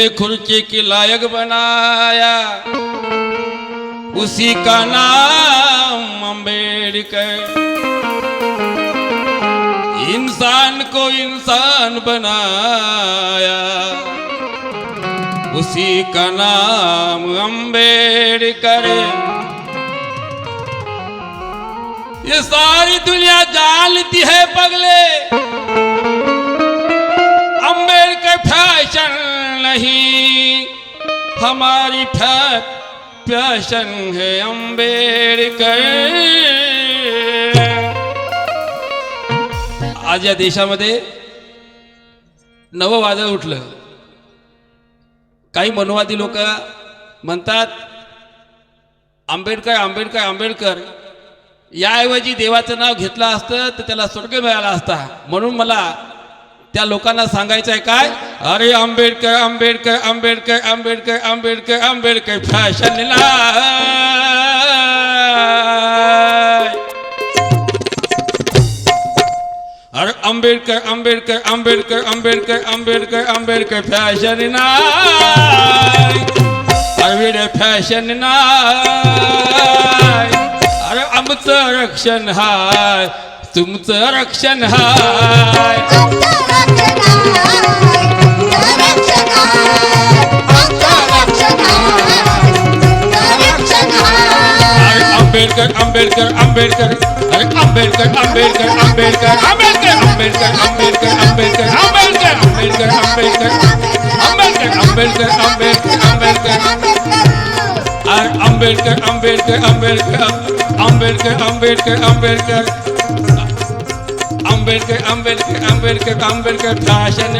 तुम्हें खुर्ची के लायक बनाया। उसी का नाम अंबेडकर इंसान को इंसान बनाया। उसी का नाम अंबेडकर ये सारी दुनिया जानती है पगले। अम्बेडकर फैशन नहीं हमारी फैशन है अम्बेडकर आज या देशामध्ये नवं वादळ उठलं. काही मनोवादी लोक म्हणतात आंबेडकर आंबेडकर आंबेडकर याऐवजी देवाचं नाव घेतलं असतं तर त्याला स्वर्ग मिळाला असता. म्हणून मला त्या लोकांना सांगायचं आहे काय? अरे आंबेडकर आंबेडकर आंबेडकर आंबेडकर आंबेडकर आंबेडकर फॅशनला अरे आंबेडकर आंबेडकर आंबेडकर आंबेडकर आंबेडकर आंबेडकर फॅशन नाय अरे फॅशन नाय अरे आमचं रक्षण हाय. तुमचं रक्षण हाय. अरे आंबेडकर आंबेडकर आंबेडकर. अरे आंबेडकर आंबेडकर आंबेडकर. आंबेडकर आंबेडकर आंबेडकर आंबेडकर. आंबेडकर आंबेडकर आंबेडकर. आंबेडकर आंबेडकर आंबेडकर आंबेडकर. अरे आंबेडकर आंबेडकर आंबेडकर. आंबेडकर आंबेडकर आंबेडकर. आंबेडकर आंबेडकर आंबेडकर आंबेडकर फॅशन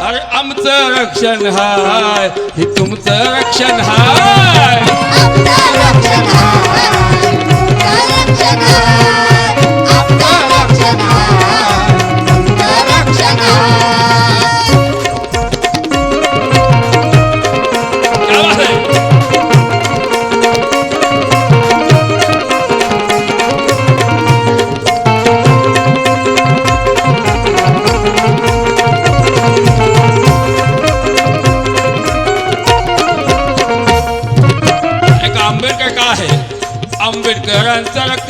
अरे आमचं रक्षण हाय हे तुमचं रक्षण हाय.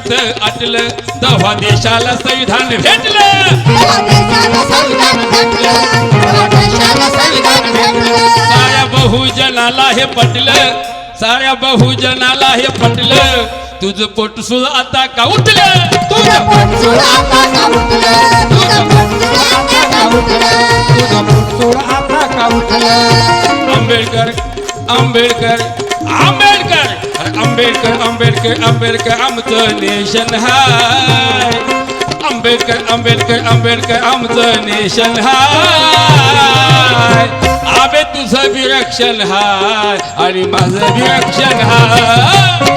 रक्त अटल दवा देशाला संविधान भेटलं. साऱ्या बहुजनाला हे पटलं साऱ्या बहुजनाला हे पटलं. तुझं पोट सुद्धा आता का पोट आता का आता का उठलं? आंबेडकर आंबेडकर आंबेडकर. आंबेडकर आंबेडकर आंबेडकर आमचं नेशन हाय आंबेडकर आंबेडकर आंबेडकर आमचं नेशन हाय आबे तुझं बी रक्षण हाय आणि माझं बी रक्षण हाय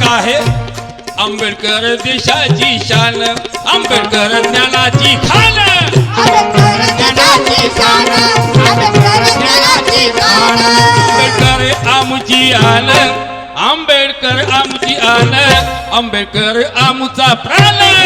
का आहे आंबेडकर देशाची शान आंबेडकर ज्ञानाची खान. आंबेडकर आमची आन आंबेडकर आमची आन आंबेडकर आमचा प्राण.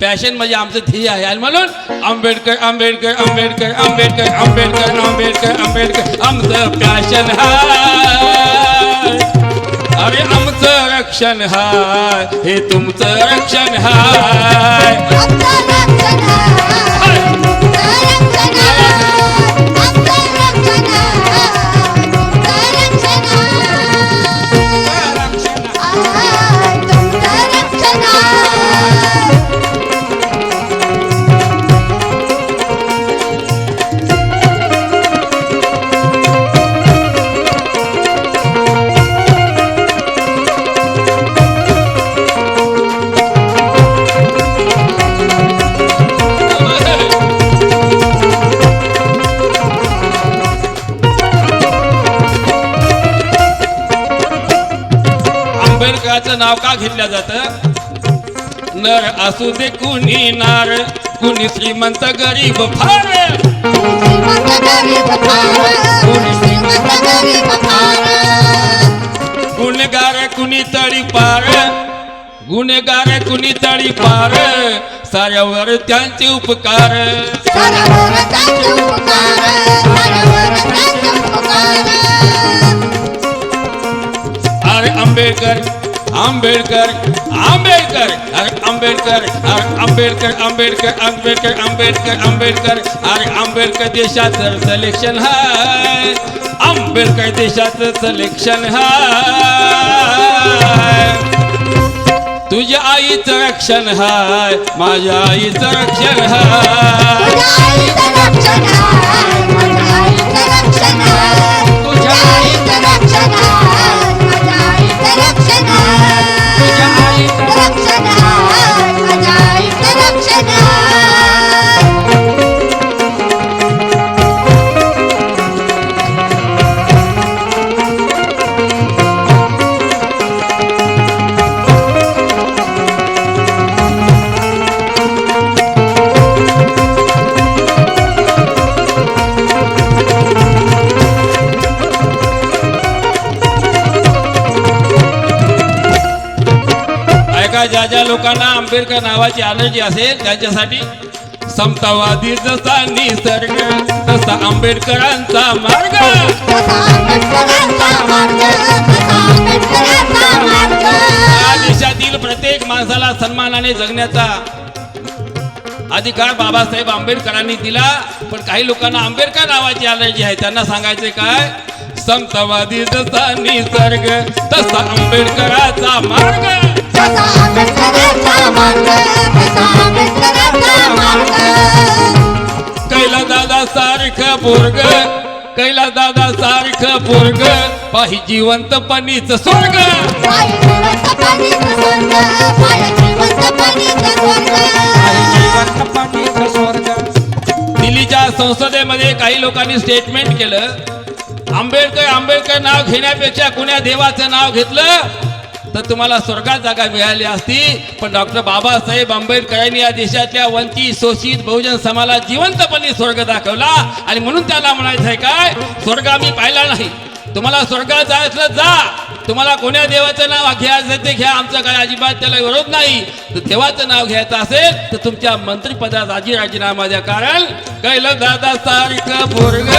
पॅशन म्हणजे आमचं ध्येय आहे. आणि म्हणून आंबेडकर आंबेडकर आंबेडकर आंबेडकर आंबेडकर आंबेडकर आंबेडकर आमचं पॅशन हाय. अरे आमचं रक्षण हाय. हे तुमचं रक्षण हाय. आंबेडकराचं नाव का घेतलं जातं? नर असू दे कुणी नार कुणी श्रीमंत गरीब फार. गुणगार कुणी तळी पार. गुणगार कुणी तळी पार. साऱ्यावर त्यांचे उपकार. अरे आंबेडकर आंबेडकर आंबेडकर अरे आंबेडकर अरे आंबेडकर आंबेडकर आंबेडकर आंबेडकर आंबेडकर अरे आंबेडकर देशाचं सिलेक्शन हाय. आंबेडकर देशाचं सिलेक्शन हाय. तुझ्या आईचं रक्षण हाय माझ्या आईचं रक्षण हाय. आंबेडकर नावाची अलर्जी असेल त्यांच्यासाठी समतावादी जसा निसर्ग तसा आंबेडकरांचा मार्ग. या देशातील प्रत्येक माणसाला सन्मानाने जगण्याचा अधिकार बाबासाहेब आंबेडकरांनी दिला. पण काही लोकांना आंबेडकर नावाची अलर्जी आहे. त्यांना सांगायचे काय? समतावादी जसा निसर्ग तसा आंबेडकराचा मार्ग. कैला दादा सारख पोरग कैला दादा सारख पोरग पाहि जिवंत पाणीचं स्वर्ग. दिल्लीच्या संसदेमध्ये काही लोकांनी स्टेटमेंट केलं आंबेडकर आंबेडकर नाव घेण्यापेक्षा कुण्या देवाचं नाव घेतलं तर तुम्हाला स्वर्गात जागा मिळाली असती. पण डॉक्टर बाबासाहेब आंबेडकरांनी या देशातल्या वंचित शोषित बहुजन समाजाला जिवंतपणे स्वर्ग दाखवला. आणि म्हणून त्याला म्हणायचं आहे काय? स्वर्ग आम्ही पाहिला नाही. तुम्हाला स्वर्गात जायचं जा. तुम्हाला कोण्या देवाचं नाव घ्यायचं ते घ्या आमचं काय अजिबात त्याला विरोध नाही. तर देवाचं नाव घ्यायचं असेल तर तुमच्या मंत्रिपदात आजी राजीनामा द्या. कारण कैला दादा सारखं पोरग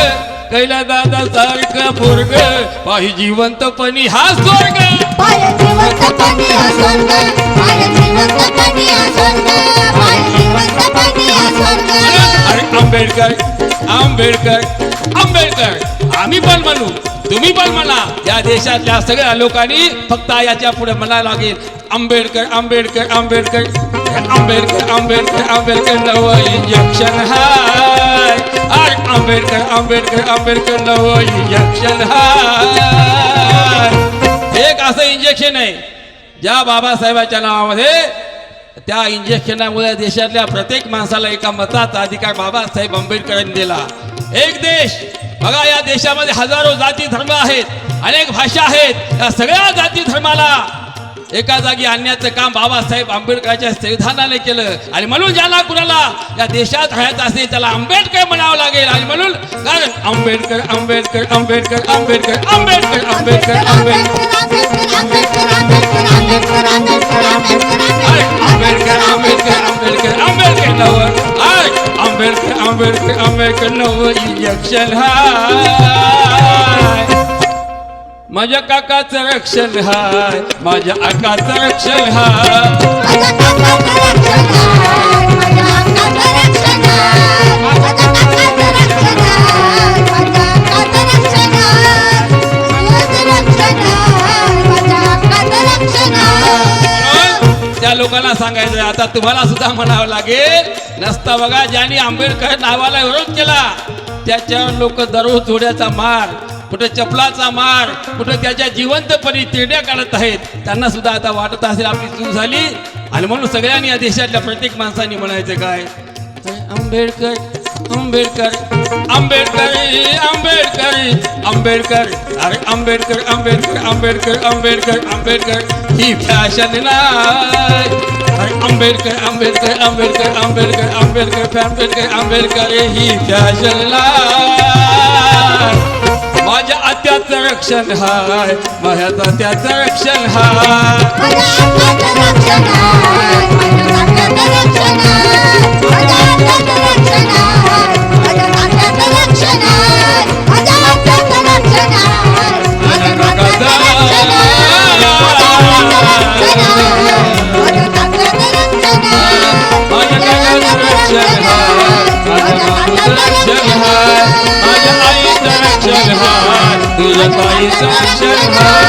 कैला दादा सारखं पोरग पाहि जिवंतपणी हा स्वर्ग. आंबेडकर आंबेडकर आंबेडकर. आम्ही पण म्हणू तुम्ही पण म्हणा. या देशातल्या सगळ्या लोकांनी फक्त याच्यापुढे म्हणायला लागेल आंबेडकर आंबेडकर आंबेडकर. आंबेडकर आंबेडकर आंबेडकर नव इंजेक्शन हाय आंबेडकर आंबेडकर आंबेडकर नव इंजेक्शन हाय एक असं इंजेक्शन आहे. ज्या बाबासाहेबाच्या नावामध्ये त्या इंजेक्शनामुळे देशातल्या प्रत्येक माणसाला एका मताचा अधिकार बाबासाहेब आंबेडकरांनी दिला. एक देश बघा या देशामध्ये हजारो जाती धर्म आहेत अनेक भाषा आहेत. या सगळ्या जाती धर्माला एका जागी आणण्याचं काम बाबासाहेब आंबेडकरांच्या संविधानाने केलं. आणि म्हणून ज्याला कुणाला या देशात राहायचं असेल त्याला आंबेडकर म्हणावं लागेल. आणि म्हणून कारण आंबेडकर आंबेडकर आंबेडकर आंबेडकर आंबेडकर आंबेडकर आंबेडकर. आंबेडकर आंबेडकर आंबेडकर आंबेडकर आंबेडकर आय आंबेडकर आंबेडकर आंबेडकर हा. माझ्या काकाचं रक्षण हाय माझ्या आकाचं रक्षण त्या लोकांना सांगायचं आता तुम्हाला सुद्धा म्हणावं लागेल नसता बघा ज्यांनी आंबेडकर नावाला विरोध केला त्याच्यावर लोक दररोज जोड्याचा मार. कुठे चपलाचा मार कुठे त्याच्या जिवंतपणी तेड्या काढत आहेत त्यांना सुद्धा आता वाटत असेल आपली चूक झाली आणि म्हणून सगळ्यांनी या देशातल्या प्रत्येक माणसांनी म्हणायचं काय आंबेडकर आंबेडकर आंबेडकर आंबेडकर आंबेडकर अरे आंबेडकर आंबेडकर आंबेडकर आंबेडकर आंबेडकर ही फॅशन नाही अरे आंबेडकर आंबेडकर आंबेडकर आंबेडकर आंबेडकर आंबेडकर आंबेडकर ही फॅशन नाही माझ्या आत्याचं रक्षण हाय. माझ्या तात्याचं रक्षण हाय. Sasha